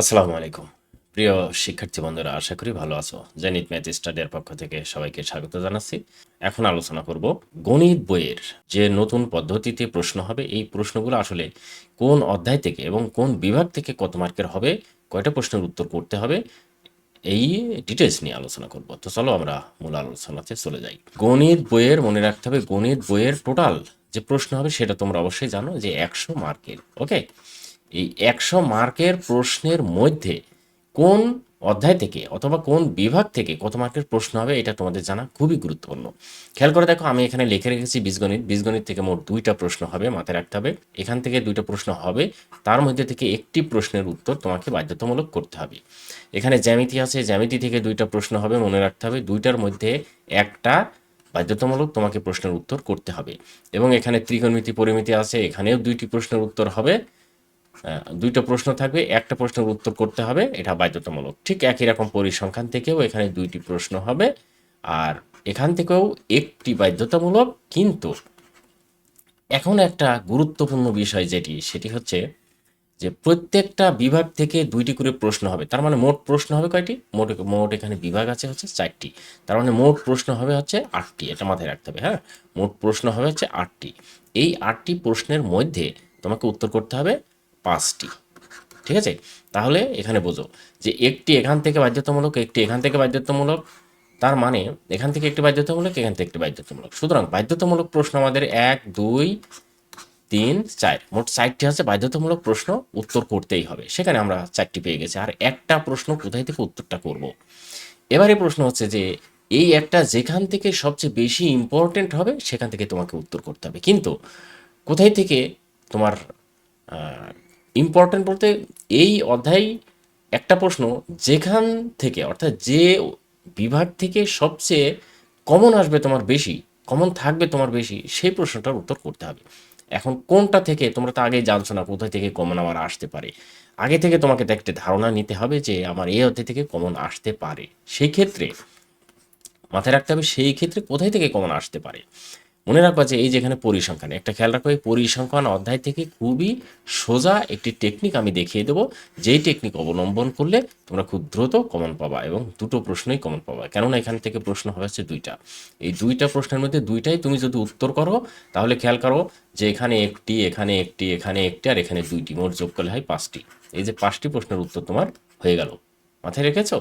আসসালামু আলাইকুম। প্রিয় শিক্ষার্থী বন্ধুরা, আশা করি ভালো আছো। জেনিত ম্যাথ স্টাডির পক্ষ থেকে সবাইকে স্বাগত জানাচ্ছি। এখন আলোচনা করব গণিত বইয়ের যে নতুন পদ্ধতিতে প্রশ্ন হবে, এই প্রশ্নগুলো আসলে কোন অধ্যায় থেকে এবং কোন বিভাগ থেকে কত মার্কের হবে, কয়টা প্রশ্নের উত্তর করতে হবে, এই ডিটেলস নিয়ে আলোচনা করব। তো চলো আমরা মূল আলোচনাতে চলে যাই। গণিত বইয়ের মনে রাখতে হবে, গণিত বইয়ের টোটাল যে প্রশ্ন হবে সেটা তোমরা অবশ্যই জানো যে একশো মার্কের ওকে এই একশো মার্কের প্রশ্নের মধ্যে কোন অধ্যায় থেকে অথবা কোন বিভাগ থেকে কত মার্কের প্রশ্ন হবে, এটা তোমাদের জানা খুবই গুরুত্বপূর্ণ। খেয়াল করে দেখো, আমি এখানে লিখে রেখেছি বীজগণিত। বীজগণিত থেকে মোট দুইটা প্রশ্ন হবে, মাথায় রাখতে হবে। এখান থেকে দুইটা প্রশ্ন হবে, তার মধ্যে থেকে একটি প্রশ্নের উত্তর তোমাকে বাধ্যতামূলক করতে হবে। এখানে জ্যামিতি আছে, জ্যামিতি থেকে দুইটা প্রশ্ন হবে, মনে রাখতে হবে, দুইটার মধ্যে একটা বাধ্যতামূলক তোমাকে প্রশ্নের উত্তর করতে হবে। এবং এখানে ত্রিকোণমিতি, পরিমিতি আছে, এখানেও দুইটি প্রশ্নের উত্তর হবে। দুইটা প্রশ্ন থাকবে। একটা প্রশ্নের উত্তর করতে হবে, এটা বাধ্যতামূলক। ঠিক একই রকম পরিসংখ্যান থেকেও এখানে দুইটি প্রশ্ন হবে, আর এখান থেকেও একটি বাধ্যতামূলক, কিন্তু এখন একটা গুরুত্বপূর্ণ বিষয় যেটি, সেটি হচ্ছে যে প্রত্যেকটা বিভাগ থেকে দুইটি করে প্রশ্ন হবে। তার মানে মোট প্রশ্ন হবে কয়টি? মোট মোট এখানে বিভাগ আছে হচ্ছে চারটি। তার মানে মোট প্রশ্ন হবে হচ্ছে আটটি, এটা মাথায় রাখতে হবে হ্যাঁ? মোট প্রশ্ন হবে হচ্ছে আটটি। এই আটটি প্রশ্নের মধ্যে তোমাকে উত্তর করতে হবে পাঁচটি। ঠিক আছে? তাহলে এখানে বোঝো যে একটি এখান থেকে বাধ্যতামূলক, একটি এখান থেকে বাধ্যতামূলক, তার মানে এখান থেকে একটি বাধ্যতামূলক, এখান থেকে একটি বাধ্যতামূলক। সুতরাং বাধ্যতামূলক প্রশ্ন আমাদের এক, দুই, তিন, চার। মোট চারটি হচ্ছে বাধ্যতামূলক প্রশ্ন উত্তর করতেই হবে। সেখানে আমরা চারটি পেয়ে গেছি। আর একটা প্রশ্ন কোথায় থেকে উত্তরটা করব? এবারে প্রশ্ন হচ্ছে যে এই একটা যেখান থেকে সবচেয়ে বেশি ইম্পর্টেন্ট হবে, সেখান থেকে তোমাকে উত্তর করতে হবে। কিন্তু কোথায় থেকে তোমার ইম্পর্টেন্ট বলতে এই অধ্যায় একটা প্রশ্ন, যেখান থেকে, অর্থাৎ যে বিভাগ থেকে সবচেয়ে কমন আসবে তোমার বেশি কমন থাকবে তোমার বেশি, সেই প্রশ্নটার উত্তর করতে হবে। এখন কোনটা থেকে তোমরা তো আগেই জানছো না কোথায় থেকে কমন আমার আসতে পারে। আগে থেকে তোমাকে তো একটা ধারণা নিতে হবে যে আমার এই অধ্যায় থেকে কমন আসতে পারে। সেই ক্ষেত্রে মাথায় রাখতে হবে সেই ক্ষেত্রে কোথায় থেকে কমন আসতে পারে। মনে রাখবা যে এই যেখানে পরিসংখ্যান, একটা খেয়াল রাখো, এই পরিসংখ্যান অধ্যায় থেকে খুবই সোজা একটি টেকনিক আমি দেখিয়ে দেবো। যেই টেকনিক অবলম্বন করলে তোমরা খুব দ্রুত কমন পাবা এবং দুটো প্রশ্নই কমন পাবা। কেননা এখান থেকে প্রশ্ন হচ্ছে দুইটা। এই দুইটা প্রশ্নের মধ্যে দুইটাই তুমি যদি উত্তর করো, তাহলে খেয়াল করো যে এখানে একটি এখানে একটি এখানে একটি আর এখানে দুইটি, মোট যোগ করলে হয় পাঁচটি। এই যে পাঁচটি প্রশ্নের উত্তর তোমার হয়ে গেল। মাথায় রেখেছো?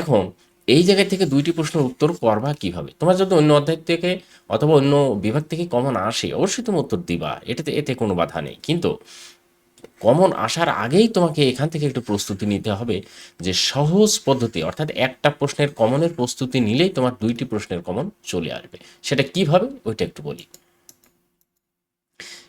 এখন এই জায়গা থেকে দুইটি প্রশ্নের উত্তর করবা কীভাবে? তোমার যদি অন্য অধ্যায় থেকে অথবা অন্য বিভাগ থেকে কমন আসে, অবশ্যই তুমি উত্তর দিবা। এটাতে, এতে কোনো বাধা নেই। কিন্তু কমন আসার আগেই তোমাকে এখান থেকে একটু প্রস্তুতি নিতে হবে যে সহজ পদ্ধতি, অর্থাৎ একটা প্রশ্নের কমনের প্রস্তুতি নিলেই তোমার দুইটি প্রশ্নের কমন চলে আসবে। সেটা কীভাবে? ওইটা একটু বলি।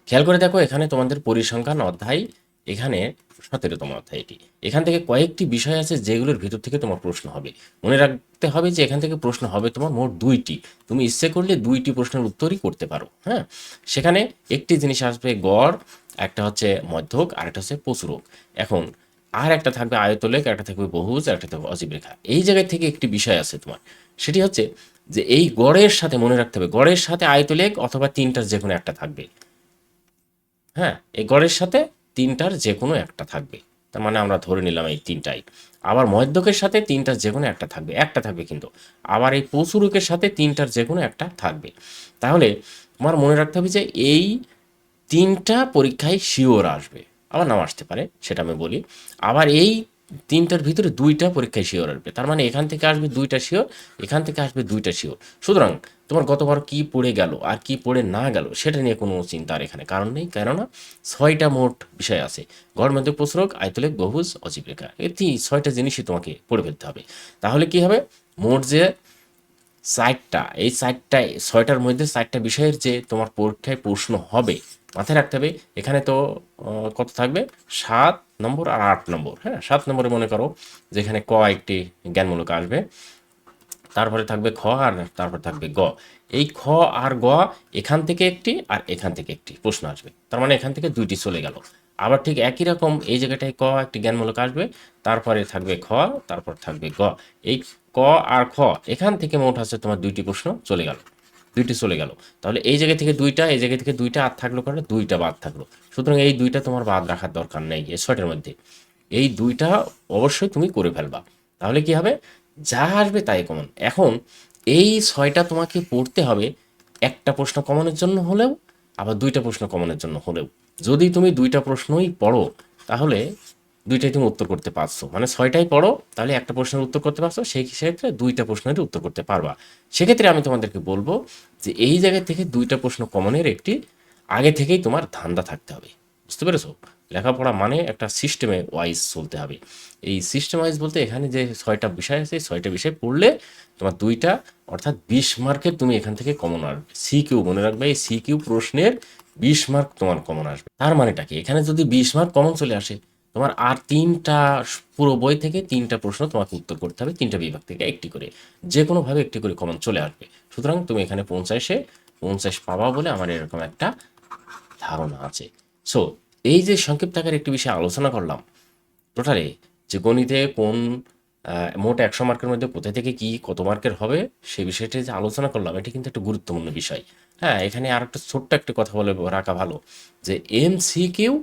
খেয়াল করে দেখো, এখানে তোমাদের পরিসংখ্যান অধ্যায় এখানে সতেরোতম অধ্যায় এটি। এখান থেকে কয়েকটি বিষয় আছে যেগুলোর ভিতর থেকে তোমার প্রশ্ন হবে। মনে রাখতে হবে যে এখান থেকে প্রশ্ন হবে তোমার মোট দুইটি। তুমি ইচ্ছে করলে দুইটি প্রশ্নের উত্তরই করতে পারো হ্যাঁ? সেখানে একটি জিনিস আসবে গড়, একটা হচ্ছে মধ্যক, আর একটা হচ্ছে প্রচুরক। এখন, আর একটা থাকবে আয়তলেখ একটা থাকবে বহুজ একটা থাকবে অজীব রেখা এই জায়গায় থেকে একটি বিষয় আছে তোমার। সেটি হচ্ছে যে এই গড়ের সাথে মনে রাখতে হবে, গড়ের সাথে আয়তলেখ অথবা তিনটার যে কোনো একটা থাকবে। হ্যাঁ? এই গড়ের সাথে তিনটার যে কোনো একটা থাকবে। তার মানে আমরা ধরে নিলাম এই তিনটাই। আবার মধ্যকের সাথে তিনটার যে কোনো একটা থাকবে একটা থাকবে কিন্তু। আবার এই পশুরুকের সাথে তিনটার যে কোনো একটা থাকবে। তাহলে তোমার মনে রাখতে হবে যে এই তিনটা পরীক্ষায় শিওর আসবে। আবার নাও আসতে পারে, সেটা আমি বলি। আবার এই তিনটার ভিতরে দুইটা পরীক্ষায় শিওর আসবে। তার মানে এখান থেকে আসবে দুইটা শিওর, এখান থেকে আসবে দুইটা শিওর। সুতরাং তোমার গতবার কি পড়ে গেল আর কি পড়ে না গেল সেটা নিয়ে কোনো চিন্তার এখানে কারণ নেই। কেননা ছয়টা মোট বিষয় আছে। গড় মধ্যে প্রসরক আয়তলেখ, বহুজ অজীব রেখা এই ছয়টা জিনিসই তোমাকে পড়ে ফেলতে হবে। তাহলে কি হবে? মোট যে চারটা, এই চারটায়, ছয়টার মধ্যে চারটা বিষয়ের যে তোমার পরীক্ষায় প্রশ্ন হবে মাথায় রাখতে হবে, এখানে তো কত থাকবে? সাত নম্বর আর আট নম্বর হ্যাঁ? সাত নম্বরে মনে করো যেখানে ক একটি জ্ঞানমূলক আসবে, তারপরে থাকবে খ আর তারপর থাকবে গ। এই খ আর গ এখান থেকে একটি আর এখান থেকে একটি প্রশ্ন আসবে, তার মানে এখান থেকে দুইটি চলে গেল। আবার ঠিক একই রকম এই জায়গাটায় ক একটি জ্ঞানমূলক আসবে, তারপরে থাকবে খ, তারপর থাকবে গ। এই ক আর খ, এখান থেকে মোট আছে তোমার দুইটি প্রশ্ন চলে গেল। দুইটি চলে গেল। তাহলে এই জায়গা থেকে দুইটা, এই জায়গা থেকে দুইটা আর থাকল কারণে দুইটা বাদ থাকল। সুতরাং এই দুইটা তোমার বাদ রাখার দরকার নেই এই ছয়টার মধ্যে। এই দুইটা অবশ্যই তুমি করে ফেলবা। তাহলে কি হবে? যা আসবে তাই কমন এখন এই ছয়টা তোমাকে পড়তে হবে একটা প্রশ্ন কমনের জন্য হলেও, আবার দুইটা প্রশ্ন কমনের জন্য হলেও। যদি তুমি দুইটা প্রশ্নই পড়ো, তাহলে দুইটাই তুমি উত্তর করতে পারছ। মানে ছয়টাই পড়ো, তাহলে একটা প্রশ্নের উত্তর করতে পারছ, সেই ক্ষেত্রে দুইটা প্রশ্নের উত্তর করতে পারবা। সেক্ষেত্রে আমি তোমাদেরকে বলব যে এই জায়গা থেকে দুইটা প্রশ্ন কমনের একটি, আগে থেকেই তোমার ধান্দা থাকতে হবে। বুঝতে পেরেছ? লেখাপড়া মানে একটা সিস্টেমে ওয়াইজ চলতে হবে। এই সিস্টেম ওয়াইজ বলতে এখানে যে ছয়টা বিষয় আছে ছয়টা বিষয় পড়লে তোমার দুইটা, অর্থাৎ বিশ মার্কের তুমি এখান থেকে কমন আসবে। সি কিউ মনে রাখবে, এই সি কিউ প্রশ্নের বিশ মার্ক তোমার কমন আসবে। তার মানেটা কি? এখানে যদি বিশ মার্ক কমন চলে আসে তোমার আর তিনটা পুরো বই থেকে তিনটা প্রশ্ন তোমাকে উত্তর করতে হবে, তিনটা বিভাগ থেকে একটি করে। যে কোনোভাবে একটি করে কমন চলে আসবে। সুতরাং তুমি এখানে পঞ্চাশে, পঞ্চাশ পাবা বলে আমার এরকম একটা ধারণা আছে। সো এই যে সংক্ষিপ্ত আকারে একটি বিষয়ে আলোচনা করলাম টোটালে যে গণিতে কোন মোট একশো মার্কের মধ্যে কোথায় থেকে কি, কত মার্কের হবে, সেই বিষয়টি যে আলোচনা করলাম, এটি কিন্তু একটা গুরুত্বপূর্ণ বিষয়। হ্যাঁ এখানে আর একটা ছোট্ট একটা কথা বলে রাখা ভালো যে এম সি কিউ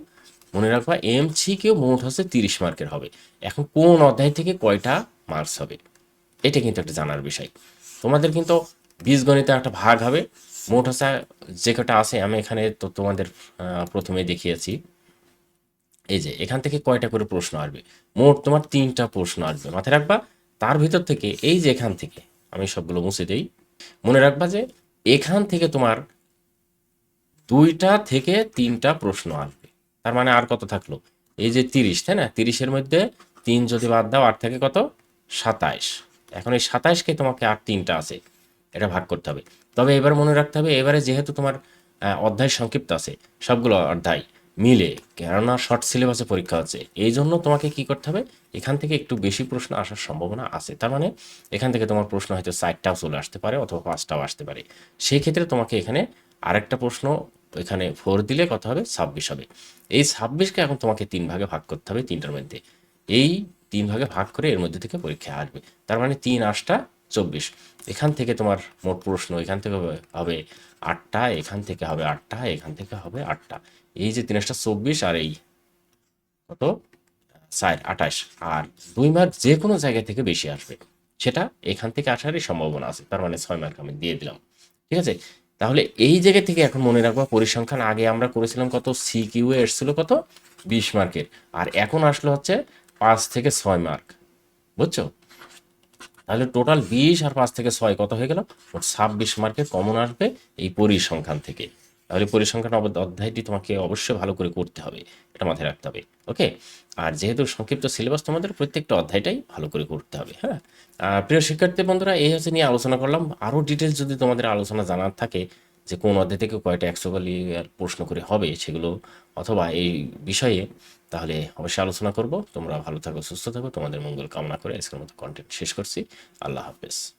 মনে রাখবা এম সি কিউ মোট হচ্ছে তিরিশ মার্কের হবে। এখন কোন অধ্যায় থেকে কয়টা মার্কস হবে? এটা কিন্তু একটা জানার বিষয়। তোমাদের কিন্তু বীজগণিতে একটা ভাগ হবে। মোট হচ্ছে, যে কটা আছে, আমি এখানে তো তোমাদের প্রথমে দেখিয়েছি। এই যে, এখান থেকে কয়টা করে প্রশ্ন আসবে? মোট তোমার তিনটা প্রশ্ন আসবে। মাথায় রাখবা, তার ভিতর থেকে, এই যে এখান থেকে, আমি সবগুলো মুছে দেই। মনে রাখবা যে, এখান থেকে তোমার দুইটা থেকে তিনটা প্রশ্ন আসবে। তার মানে আর কত থাকল? এই যে তিরিশ, তাই না? তিরিশের মধ্যে তিন যদি বাদ দাও আর থাকে কত? সাতাইশ। এখন এই সাতাইশকে তোমাকে আর তিনটা আছে, এটা ভাগ করতে হবে। তবে এবার মনে রাখতে হবে, এবারে যেহেতু তোমার অধ্যায় সংক্ষিপ্ত আছে, সবগুলো অধ্যায় মিলে, কেননা শর্ট সিলেবাসে পরীক্ষা হচ্ছে, এই জন্য তোমাকে কি করতে হবে? এখান থেকে একটু বেশি প্রশ্ন আসার সম্ভাবনা আছে। তার মানে এখান থেকে তোমার প্রশ্ন হয়তো চারটাও চলে আসতে পারে অথবা পাঁচটাও আসতে পারে। সেই ক্ষেত্রে তোমাকে এখানে আরেকটা প্রশ্ন এখানে ফোর দিলে কত হবে? ছাব্বিশ হবে। এই ছাব্বিশকে এখন তোমাকে তিন ভাগে ভাগ করতে হবে তিনটার মধ্যে। এই তিন ভাগে ভাগ করে এর মধ্যে থেকে পরীক্ষা আসবে। তার মানে তিন আটটা চব্বিশ। এখান থেকে তোমার মোট প্রশ্ন, এখান থেকে হবে- আটটা, এখান থেকে হবে আটটা, এখান থেকে হবে আটটা। এই যে তিন আটটা চব্বিশ আর এই কত? চার, আঠাশ। আর দুই মার্ক যে কোনো জায়গা থেকে বেশি আসবে। সেটা এখান থেকে আসারই সম্ভাবনা আছে। তার মানে ছয় মার্ক আমি দিয়ে দিলাম। ঠিক আছে? তাহলে এই জায়গা থেকে এখন মনে রাখব পরিসংখ্যান আগে আমরা করেছিলাম কত? সি কিউ এসছিল কত? বিশ মার্কের। আর এখন আসলো হচ্ছে পাঁচ থেকে ছয় মার্ক। বুঝছ? তাহলে টোটাল বিশ আর পাঁচ থেকে ছয় কত হয়ে গেল? ছাব্বিশ মার্কে কমন আসবে এই পরিসংখ্যান থেকে। তাহলে পরিসংখ্যান অধ্যায়টি তোমাকে অবশ্যই ভালো করে করতে হবে, এটা মাথায় রাখতে হবে ওকে আর যেহেতু সংক্ষিপ্ত সিলেবাস তোমাদের প্রত্যেকটা অধ্যায়টাই ভালো করে করতে হবে হ্যাঁ? আর প্রিয় শিক্ষার্থী বন্ধুরা, এই হচ্ছে নিয়ে আলোচনা করলাম। আরও ডিটেলস যদি তোমাদের আলোচনা জানার থাকে যে কোন অধ্যায় থেকে কয়টা একশো কালি প্রশ্ন করে হবে সেগুলো অথবা এই বিষয়ে, তাহলে অবশ্যই আলোচনা করব। তোমরা ভালো থাকো, সুস্থ থাকো। তোমাদের মঙ্গল কামনা করে আজকের মতো কন্টেন্ট শেষ করছি। আল্লাহ হাফেজ।